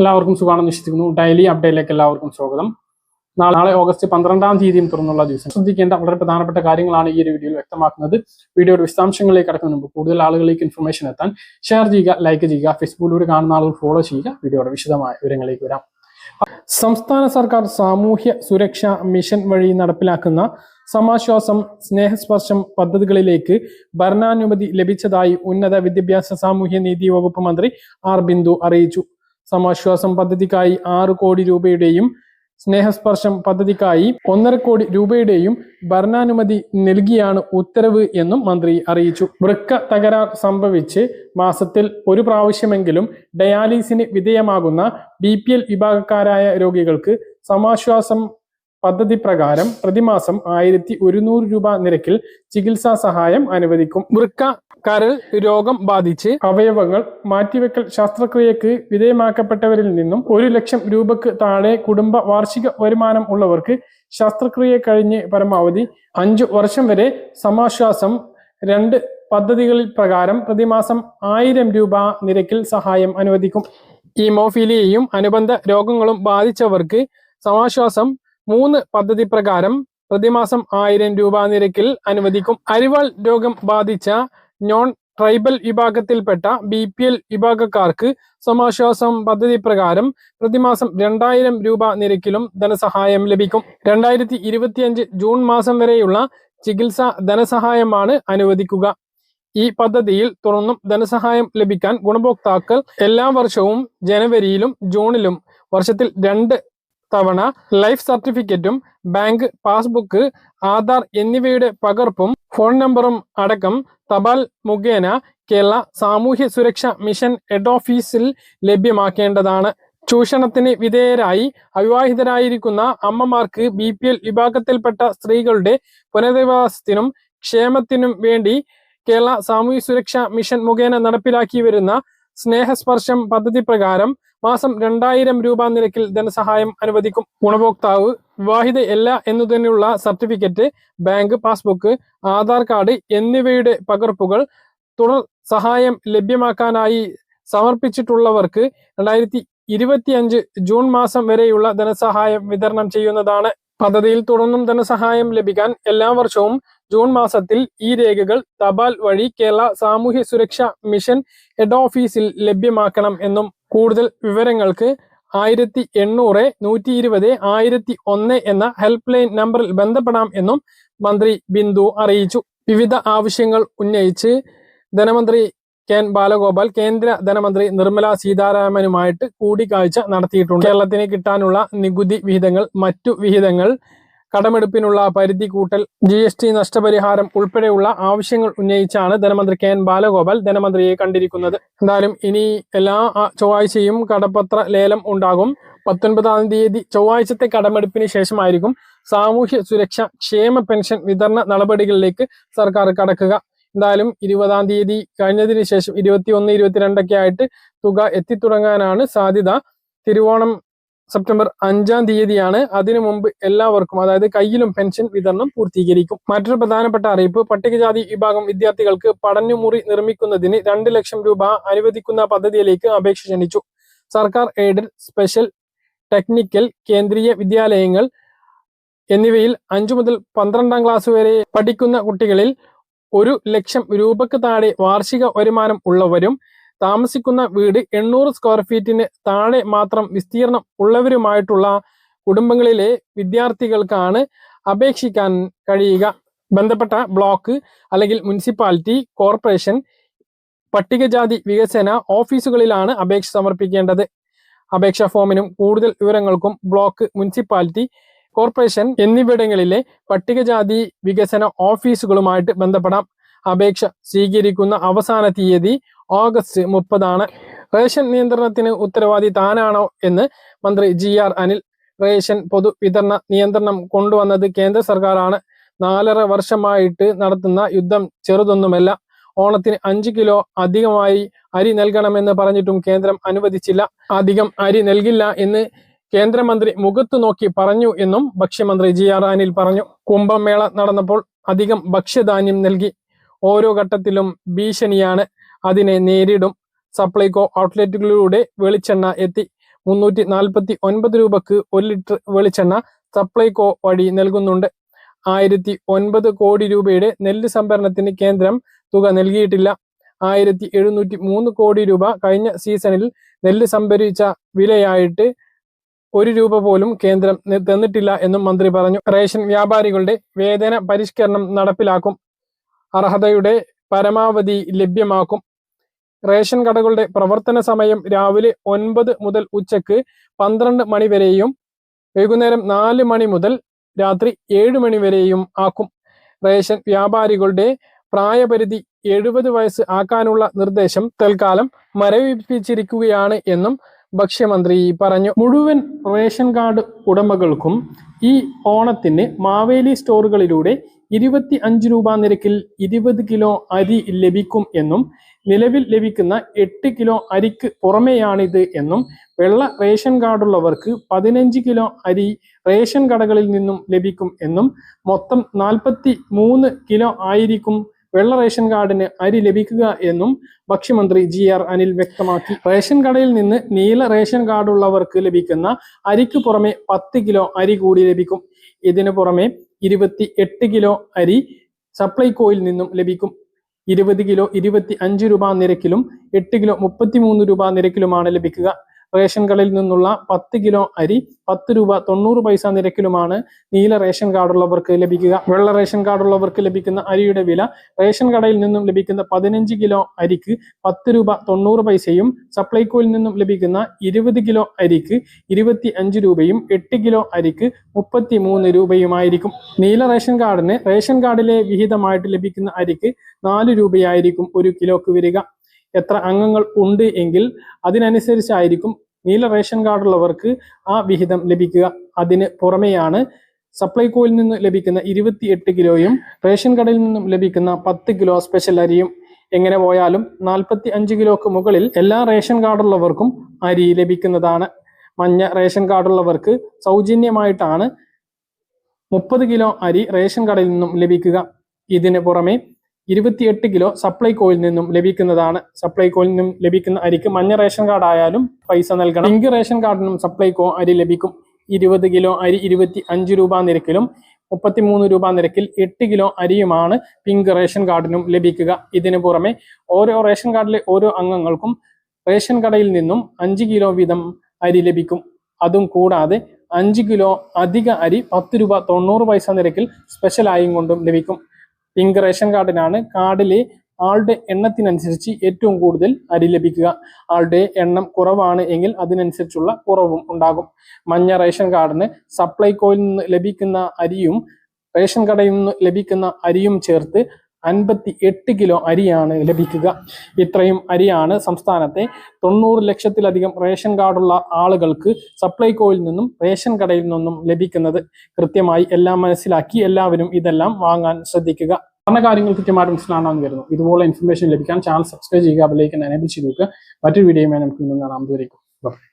എല്ലാവർക്കും സുഖമാണെന്ന് വിശ്വസിക്കുന്നു. ഡെയിലി അപ്ഡേറ്റിലേക്ക് എല്ലാവർക്കും സ്വാഗതം. നാളെ ഓഗസ്റ്റ് പന്ത്രണ്ടാം തീയതിയും തുറന്നുള്ള ദിവസം. ശ്രദ്ധിക്കേണ്ട വളരെ പ്രധാനപ്പെട്ട കാര്യങ്ങളാണ് ഈ ഒരു വീഡിയോയിൽ വ്യക്തമാക്കുന്നത്. വീഡിയോയുടെ വിശദാംശങ്ങളിലേക്ക് കടക്കുന്ന മുമ്പ് കൂടുതൽ ആളുകളിലേക്ക് ഇൻഫർമേഷൻ എത്താൻ ഷെയർ ചെയ്യുക ലൈക്ക് ചെയ്യുക ഫേസ്ബുക്കിലൂടെ കാണുന്ന ആളുകൾ ഫോളോ ചെയ്യുക. വീഡിയോയുടെ വിശദമായ വിവരങ്ങളിലേക്ക് വരാം. സംസ്ഥാന സർക്കാർ സാമൂഹ്യ സുരക്ഷാ മിഷൻ വഴി നടപ്പിലാക്കുന്ന സമാശ്വാസം സ്നേഹസ്പർശം പദ്ധതികളിലേക്ക് ഭരണാനുമതി ലഭിച്ചതായി ഉന്നത വിദ്യാഭ്യാസ സാമൂഹ്യ നീതി വകുപ്പ് മന്ത്രി ആർ ബിന്ദു അറിയിച്ചു. സമാശ്വാസം പദ്ധതിക്കായി ആറ് കോടി രൂപയുടെയും സ്നേഹസ്പർശം പദ്ധതിക്കായി ഒന്നര കോടി രൂപയുടെയും ഭരണാനുമതി നൽകിയാണ് ഉത്തരവ് എന്നും മന്ത്രി അറിയിച്ചു. വൃക്ക തകരാർ സംഭവിച്ച് മാസത്തിൽ ഒരു പ്രാവശ്യമെങ്കിലും ഡയാലിസിന് വിധേയമാകുന്ന ബി വിഭാഗക്കാരായ രോഗികൾക്ക് സമാശ്വാസം പദ്ധതി പ്രകാരം പ്രതിമാസം ആയിരത്തി ഒരുന്നൂറ് രൂപ നിരക്കിൽ ചികിത്സാ സഹായം അനുവദിക്കും. വൃക്ക കരൾ രോഗം ബാധിച്ച് അവയവങ്ങൾ മാറ്റിവെക്കൽ ശസ്ത്രക്രിയക്ക് വിധേയമാക്കപ്പെട്ടവരിൽ നിന്നും ഒരു ലക്ഷം രൂപക്ക് താഴെ കുടുംബ വാർഷിക വരുമാനം ഉള്ളവർക്ക് ശസ്ത്രക്രിയ കഴിഞ്ഞ് പരമാവധി അഞ്ചു വർഷം വരെ സമാശ്വാസം രണ്ട് പദ്ധതികളിൽ പ്രകാരം പ്രതിമാസം ആയിരം രൂപ നിരക്കിൽ സഹായം അനുവദിക്കും. ഈമോഫീലിയയും അനുബന്ധ രോഗങ്ങളും ബാധിച്ചവർക്ക് സമാശ്വാസം മൂന്ന് പദ്ധതി പ്രകാരം പ്രതിമാസം ആയിരം രൂപ നിരക്കിൽ അനുവദിക്കും. അരിവാൾ രോഗം ബാധിച്ച നോൺ ട്രൈബൽ വിഭാഗത്തിൽപ്പെട്ട ബി പി എൽ വിഭാഗക്കാർക്ക് സമാശ്വാസം പദ്ധതി പ്രകാരം പ്രതിമാസം രണ്ടായിരം രൂപ നിരക്കിലും ധനസഹായം ലഭിക്കും. രണ്ടായിരത്തി ഇരുപത്തിയഞ്ച് ജൂൺ മാസം വരെയുള്ള ചികിത്സാ ധനസഹായമാണ് അനുവദിക്കുക. ഈ പദ്ധതിയിൽ തുറന്നും ധനസഹായം ലഭിക്കാൻ ഗുണഭോക്താക്കൾ എല്ലാ വർഷവും ജനുവരിയിലും ജൂണിലും വർഷത്തിൽ രണ്ട് തവണ ലൈഫ് സർട്ടിഫിക്കറ്റും ബാങ്ക് പാസ്ബുക്ക് ആധാർ എന്നിവയുടെ പകർപ്പും ഫോൺ നമ്പറും അടക്കം തപാൽ മുഖേന കേരള സാമൂഹ്യ സുരക്ഷ മിഷൻ ഹെഡ് ഓഫീസിൽ ലഭ്യമാക്കേണ്ടതാണ്. ചൂഷണത്തിന് വിധേയരായി അവിവാഹിതരായിരിക്കുന്ന അമ്മമാർക്ക് ബി പി എൽ വിഭാഗത്തിൽപ്പെട്ട സ്ത്രീകളുടെ പുനരധിവാസത്തിനും ക്ഷേമത്തിനും വേണ്ടി കേരള സാമൂഹ്യ സുരക്ഷ മിഷൻ മുഖേന നടപ്പിലാക്കി വരുന്ന സ്നേഹസ്പർശം പദ്ധതി പ്രകാരം മാസം രണ്ടായിരം രൂപ നിരക്കിൽ ധനസഹായം അനുവദിക്കും ഗുണഭോക്താവ്. വിവാഹിതയല്ല എന്നതിനുള്ള certificate bank passbook Aadhaar card എന്നിവയുടെ പകർപ്പുകൾ തുടർ സഹായം ലഭ്യമാക്കാനായി സമർപ്പിച്ചിട്ടുള്ളവർക്ക് രണ്ടായിരത്തി ഇരുപത്തിയഞ്ച് ജൂൺ മാസം വരെയുള്ള ധനസഹായം വിതരണം ചെയ്യുന്നതാണ് പദ്ധതിയിൽ തുടർന്നും ധനസഹായം ലഭിക്കാൻ എല്ലാ വർഷവും ജൂൺ മാസത്തിൽ ഈ രേഖകൾ തപാൽ വഴി കേരള സാമൂഹ്യ സുരക്ഷാ മിഷൻ ഹെഡ് ഓഫീസിൽ ലഭ്യമാക്കണം എന്നും കൂടുതൽ വിവരങ്ങൾക്ക് ആയിരത്തി എണ്ണൂറ് നൂറ്റി ഇരുപത് ആയിരത്തി ഒന്ന് എന്ന ഹെൽപ്പ് ലൈൻ നമ്പറിൽ ബന്ധപ്പെടാം എന്നും മന്ത്രി ബിന്ദു അറിയിച്ചു. വിവിധ ആവശ്യങ്ങൾ ഉന്നയിച്ച് ധനമന്ത്രി കെ എൻ ബാലഗോപാൽ കേന്ദ്ര ധനമന്ത്രി നിർമ്മല സീതാരാമനുമായിട്ട് കൂടിക്കാഴ്ച നടത്തിയിട്ടുണ്ട്. കേരളത്തിന് കിട്ടാനുള്ള നികുതി വിഹിതങ്ങൾ മറ്റു വിഹിതങ്ങൾ കടമെടുപ്പിനുള്ള പരിധി കൂട്ടൽ ജി എസ് ടി നഷ്ടപരിഹാരം ഉൾപ്പെടെയുള്ള ആവശ്യങ്ങൾ ഉന്നയിച്ചാണ് ധനമന്ത്രി കെ എൻ ബാലഗോപാൽ ധനമന്ത്രിയെ കണ്ടിരിക്കുന്നത്. എന്തായാലും ഇനി എല്ലാ ചൊവ്വാഴ്ചയും കടപ്പത്ര ലേലം ഉണ്ടാകും. പത്തൊൻപതാം തീയതി ചൊവ്വാഴ്ചത്തെ കടമെടുപ്പിന് ശേഷമായിരിക്കും സാമൂഹ്യ സുരക്ഷ ക്ഷേമ പെൻഷൻ വിതരണ നടപടികളിലേക്ക് സർക്കാർ കടക്കുക. എന്തായാലും ഇരുപതാം തീയതി കഴിഞ്ഞതിന് ശേഷം ഇരുപത്തി ഒന്ന് ഇരുപത്തിരണ്ടൊക്കെ ആയിട്ട് തുക എത്തിത്തുടങ്ങാനാണ് സാധ്യത. തിരുവോണം സെപ്റ്റംബർ അഞ്ചാം തീയതിയാണ്. അതിനു മുമ്പ് എല്ലാവർക്കും അതായത് കയ്യിലും പെൻഷൻ വിതരണം പൂർത്തീകരിക്കും. മറ്റൊരു പ്രധാനപ്പെട്ട അറിയിപ്പ് പട്ടികജാതി വിഭാഗം വിദ്യാർത്ഥികൾക്ക് പഠനമുറി നിർമ്മിക്കുന്നതിന് രണ്ട് ലക്ഷം രൂപ അനുവദിക്കുന്ന പദ്ധതിയിലേക്ക് അപേക്ഷ ക്ഷണിച്ചു. സർക്കാർ എയ്ഡഡ് സ്പെഷ്യൽ ടെക്നിക്കൽ കേന്ദ്രീയ വിദ്യാലയങ്ങൾ എന്നിവയിൽ അഞ്ചു മുതൽ പന്ത്രണ്ടാം ക്ലാസ് വരെ പഠിക്കുന്ന കുട്ടികളിൽ ഒരു ലക്ഷം രൂപക്ക് താഴെ വാർഷിക വരുമാനം ഉള്ളവരും താമസിക്കുന്ന വീട് എണ്ണൂറ് സ്ക്വയർ ഫീറ്റിന് താഴെ മാത്രം വിസ്തീർണം ഉള്ളവരുമായിട്ടുള്ള കുടുംബങ്ങളിലെ വിദ്യാർത്ഥികൾക്കാണ് അപേക്ഷിക്കാൻ കഴിയുക. ബന്ധപ്പെട്ട ബ്ലോക്ക് അല്ലെങ്കിൽ മുനിസിപ്പാലിറ്റി കോർപ്പറേഷൻ പട്ടികജാതി വികസന ഓഫീസുകളിലാണ് അപേക്ഷ സമർപ്പിക്കേണ്ടത്. അപേക്ഷാ ഫോമിനും കൂടുതൽ വിവരങ്ങൾക്കും ബ്ലോക്ക് മുനിസിപ്പാലിറ്റി കോർപ്പറേഷൻ എന്നിവിടങ്ങളിലെ പട്ടികജാതി വികസന ഓഫീസുകളുമായിട്ട് ബന്ധപ്പെടാം. അപേക്ഷ സ്വീകരിക്കുന്ന അവസാന തീയതി ഓഗസ്റ്റ് മുപ്പതാണ്. റേഷൻ നിയന്ത്രണത്തിന് ഉത്തരവാദി താനാണോ എന്ന് മന്ത്രി ജി ആർ അനിൽ. റേഷൻ പൊതുവിതരണ നിയന്ത്രണം കൊണ്ടുവന്നത് കേന്ദ്ര സർക്കാരാണ്. നാലര വർഷമായിട്ട് നടത്തുന്ന യുദ്ധം ചെറുതൊന്നുമല്ല. ഓണത്തിന് അഞ്ച് കിലോ അധികമായി അരി നൽകണമെന്ന് പറഞ്ഞിട്ടും കേന്ദ്രം അനുവദിച്ചില്ല. അധികം അരി നൽകില്ല എന്ന് കേന്ദ്രമന്ത്രി മുഖത്തു നോക്കി പറഞ്ഞു എന്നും ഭക്ഷ്യമന്ത്രി ജി ആർ അനിൽ പറഞ്ഞു. കുംഭമേള നടന്നപ്പോൾ അധികം ഭക്ഷ്യധാന്യം നൽകി. ഓരോ ഘട്ടത്തിലും ഭീഷണിയാണ്. അതിനെ നേരിടും. സപ്ലൈകോ ഔട്ട്ലെറ്റുകളിലൂടെ വെളിച്ചെണ്ണ എത്തി. മുന്നൂറ്റി നാൽപ്പത്തി ഒൻപത് രൂപക്ക് ഒരു ലിറ്റർ വെളിച്ചെണ്ണ സപ്ലൈകോ വഴി നൽകുന്നുണ്ട്. ആയിരത്തി ഒൻപത് കോടി രൂപയുടെ നെല്ല് സംഭരണത്തിന് കേന്ദ്രം തുക നൽകിയിട്ടില്ല. ആയിരത്തി എഴുന്നൂറ്റി മൂന്ന് കോടി രൂപ കഴിഞ്ഞ സീസണിൽ നെല്ല് സംഭരിച്ച വിലയായിട്ട് ഒരു രൂപ പോലും കേന്ദ്രം തന്നിട്ടില്ല എന്നും മന്ത്രി പറഞ്ഞു. റേഷൻ വ്യാപാരികളുടെ വേതന പരിഷ്കരണം നടപ്പിലാക്കും. അർഹതയുടെ പരമാവധി ലഭ്യമാക്കും. റേഷൻ കടകളുടെ പ്രവർത്തന സമയം രാവിലെ ഒൻപത് മുതൽ ഉച്ചയ്ക്ക് പന്ത്രണ്ട് മണി വരെയും വൈകുന്നേരം നാല് മണി മുതൽ രാത്രി ഏഴ് മണി വരെയും ആക്കും. റേഷൻ വ്യാപാരികളുടെ പ്രായപരിധി എഴുപത് വയസ്സ് ആക്കാനുള്ള നിർദ്ദേശം തൽക്കാലം മരവിപ്പിച്ചിരിക്കുകയാണ് എന്നും ഭക്ഷ്യമന്ത്രി പറഞ്ഞു മുഴുവൻ റേഷൻ കാർഡ് ഉടമകൾക്കും ഈ ഓണത്തിന് മാവേലി സ്റ്റോറുകളിലൂടെ ഇരുപത്തി അഞ്ച് രൂപ നിരക്കിൽ ഇരുപത് കിലോ അരി ലഭിക്കും എന്നും നിലവിൽ ലഭിക്കുന്ന എട്ട് കിലോ അരിക്ക് പുറമെയാണിത് എന്നും വെള്ള റേഷൻ കാർഡുള്ളവർക്ക് പതിനഞ്ച് കിലോ അരി റേഷൻ കടകളിൽ നിന്നും ലഭിക്കും എന്നും മൊത്തം നാൽപ്പത്തി മൂന്ന് കിലോ ആയിരിക്കും വെള്ള റേഷൻ കാർഡിന് അരി ലഭിക്കുക എന്നും ഭക്ഷ്യമന്ത്രി ജി ആർ അനിൽ വ്യക്തമാക്കി. റേഷൻ കടയിൽ നിന്ന് നീല റേഷൻ കാർഡ് ഉള്ളവർക്ക് ലഭിക്കുന്ന അരിക്ക് പുറമെ പത്ത് കിലോ അരി കൂടി ലഭിക്കും. ഇതിനു പുറമെ ഇരുപത്തി എട്ട് കിലോ അരി സപ്ലൈകോയിൽ നിന്നും ലഭിക്കും. ഇരുപത് കിലോ ഇരുപത്തി അഞ്ച് രൂപ നിരക്കിലും എട്ട് കിലോ മുപ്പത്തി മൂന്ന് രൂപ നിരക്കിലുമാണ് ലഭിക്കുക. റേഷൻ കടയിൽ നിന്നുള്ള പത്ത് കിലോ അരി പത്ത് രൂപ തൊണ്ണൂറ് പൈസ നിരക്കിലുമാണ് നീല റേഷൻ കാർഡുള്ളവർക്ക് ലഭിക്കുക. വെള്ള റേഷൻ കാർഡുള്ളവർക്ക് ലഭിക്കുന്ന അരിയുടെ വില റേഷൻ കടയിൽ നിന്നും ലഭിക്കുന്ന പതിനഞ്ച് കിലോ അരിക്ക് പത്ത് രൂപ തൊണ്ണൂറ് പൈസയും സപ്ലൈകോയിൽ നിന്നും ലഭിക്കുന്ന ഇരുപത് കിലോ അരിക്ക് ഇരുപത്തി അഞ്ച് രൂപയും എട്ട് കിലോ അരിക്ക് മുപ്പത്തി മൂന്ന് രൂപയുമായിരിക്കും. നീല റേഷൻ കാർഡിന് റേഷൻ കാർഡിലെ വിഹിതമായിട്ട് ലഭിക്കുന്ന അരിക്ക് നാല് രൂപയായിരിക്കും ഒരു കിലോക്ക് വരിക. എത്ര അംഗങ്ങൾ ഉണ്ട് എങ്കിൽ അതിനനുസരിച്ചായിരിക്കും നീല റേഷൻ കാർഡുള്ളവർക്ക് ആ വിഹിതം ലഭിക്കുക. അതിന് പുറമെയാണ് സപ്ലൈകോയിൽ നിന്ന് ലഭിക്കുന്ന ഇരുപത്തിയെട്ട് കിലോയും റേഷൻ കടയിൽ നിന്നും ലഭിക്കുന്ന പത്ത് കിലോ സ്പെഷ്യൽ അരിയും. എങ്ങനെ പോയാലും നാൽപ്പത്തി അഞ്ച് കിലോക്ക് മുകളിൽ എല്ലാ റേഷൻ കാർഡുള്ളവർക്കും അരി ലഭിക്കുന്നതാണ്. മഞ്ഞ റേഷൻ കാർഡുള്ളവർക്ക് സൗജന്യമായിട്ടാണ് മുപ്പത് കിലോ അരി റേഷൻ കടയിൽ നിന്നും ലഭിക്കുക. ഇതിന് പുറമെ ഇരുപത്തിയെട്ട് കിലോ സപ്ലൈകോയിൽ നിന്നും ലഭിക്കുന്നതാണ്. സപ്ലൈകോയിൽ നിന്നും ലഭിക്കുന്ന അരിക്ക് മഞ്ഞ റേഷൻ കാർഡ് ആയാലും പൈസ നൽകണം. പിങ്ക് റേഷൻ കാർഡിനും സപ്ലൈകോ അരി ലഭിക്കും. ഇരുപത് കിലോ അരി ഇരുപത്തി അഞ്ച് രൂപ നിരക്കിലും മുപ്പത്തിമൂന്ന് രൂപ നിരക്കിൽ എട്ട് കിലോ അരിയുമാണ് പിങ്ക് റേഷൻ കാർഡിനും ലഭിക്കുക. ഇതിനു പുറമെ ഓരോ റേഷൻ കാർഡിലെ ഓരോ അംഗങ്ങൾക്കും റേഷൻ കടയിൽ നിന്നും അഞ്ച് കിലോ വീതം അരി ലഭിക്കും. അതും കൂടാതെ അഞ്ച് കിലോ അധിക അരി പത്ത് രൂപ തൊണ്ണൂറ് പൈസ നിരക്കിൽ സ്പെഷ്യലായും കൊണ്ടും ലഭിക്കും. പിങ്ക് റേഷൻ കാർഡിനാണ് കാർഡിലെ ആളുടെ എണ്ണത്തിനനുസരിച്ച് ഏറ്റവും കൂടുതൽ അരി ലഭിക്കുക. ആളുടെ എണ്ണം കുറവാണ് എങ്കിൽ അതിനനുസരിച്ചുള്ള കുറവും ഉണ്ടാകും. മഞ്ഞ റേഷൻ കാർഡിന് സപ്ലൈകോയിൽ നിന്ന് ലഭിക്കുന്ന അരിയും റേഷൻ കടയിൽ നിന്ന് ലഭിക്കുന്ന അരിയും ചേർത്ത് അൻപത്തി എട്ട് കിലോ അരിയാണ് ലഭിക്കുക. ഇത്രയും അരിയാണ് സംസ്ഥാനത്തെ തൊണ്ണൂറ് ലക്ഷത്തിലധികം റേഷൻ കാർഡുള്ള ആളുകൾക്ക് സപ്ലൈകോയിൽ നിന്നും റേഷൻ കടയിൽ നിന്നും ലഭിക്കുന്നത്. കൃത്യമായി എല്ലാം മനസ്സിലാക്കി എല്ലാവരും ഇതെല്ലാം വാങ്ങാൻ ശ്രദ്ധിക്കുക. പറഞ്ഞ കാര്യങ്ങൾ കൃത്യമായിട്ട് മനസ്സിലാണെന്ന് വരുന്നു ഇതുപോലെ ഇൻഫർമേഷൻ ലഭിക്കാൻ ചാനൽ സബ്സ്ക്രൈബ് ചെയ്യുക അതിലേക്ക് എനേബിൾ ചെയ്ത് നോക്കുക മറ്റൊരു വീഡിയോയുമായി നമുക്ക് കാണാം. ദൂരേക്കും